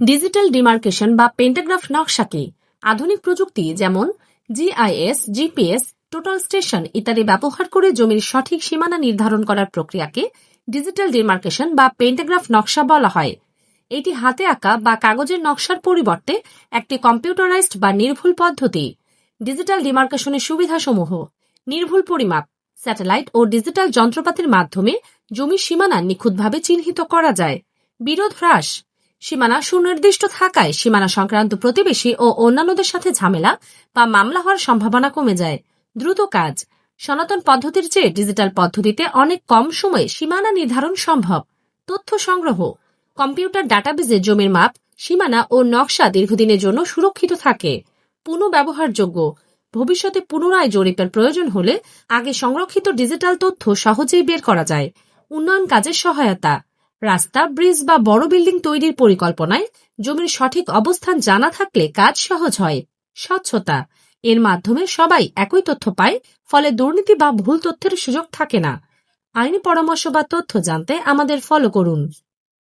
Digital demarcation বা pantograph নকশাকে আধুনিক প্রযুক্তি যেমন জিআইএস, জিপিএস, টোটাল স্টেশন ইত্যাদি ব্যবহার করে জমির সঠিক সীমানা নির্ধারণ করার প্রক্রিয়াকে ডিজিটাল ডিমার্কেশন বা পেন্টাগ্রাফ নকশা বলা হয়। এটি হাতে আঁকা বা কাগজের নকশার পরিবর্তে একটি কম্পিউটারাইজড বা নির্ভুল পদ্ধতি। ডিজিটাল ডিমার্কেশনের সুবিধাসমূহ। নির্ভুল পরিমাপ, স্যাটেলাইট ও ডিজিটাল যন্ত্রপাতির মাধ্যমে জমির সীমানা নিখুঁতভাবে চিহ্নিত করা যায়। বিরোধ হ্রাস সীমানা সুনির্দিষ্ট থাকায় সীমানা সংক্রান্ত প্রতিবেশী ও অন্যান্যদের সাথে ঝামেলা বা মামলা হওয়ার সম্ভাবনা কমে যায়। দ্রুত কাজ। সনাতন পদ্ধতির চেয়ে ডিজিটাল পদ্ধতিতে অনেক কম সময়ে সীমানা নির্ধারণ সম্ভব। তথ্য সংগ্রহ। কম্পিউটার ডাটাবেজে জমির মাপ, সীমানা ও নকশা দীর্ঘদিনের জন্য সুরক্ষিত থাকে। পুনঃব্যবহারযোগ্য। ভবিষ্যতে পুনরায় জরিপের প্রয়োজন হলে আগে সংরক্ষিত ডিজিটাল তথ্য সহজেই বের করা যায়। উন্নয়ন কাজের সহায়তা। রাস্তা, ব্রিজ বা বড় বিল্ডিং তৈরির পরিকল্পনায় জমির সঠিক অবস্থান জানা থাকলে কাজ সহজ হয়। স্বচ্ছতা। এর মাধ্যমে সবাই একই তথ্য পায়, ফলে দুর্নীতি বা ভুল তথ্যের সুযোগ থাকে না। আইনি পরামর্শ বা তথ্য জানতে আমাদের ফলো করুন।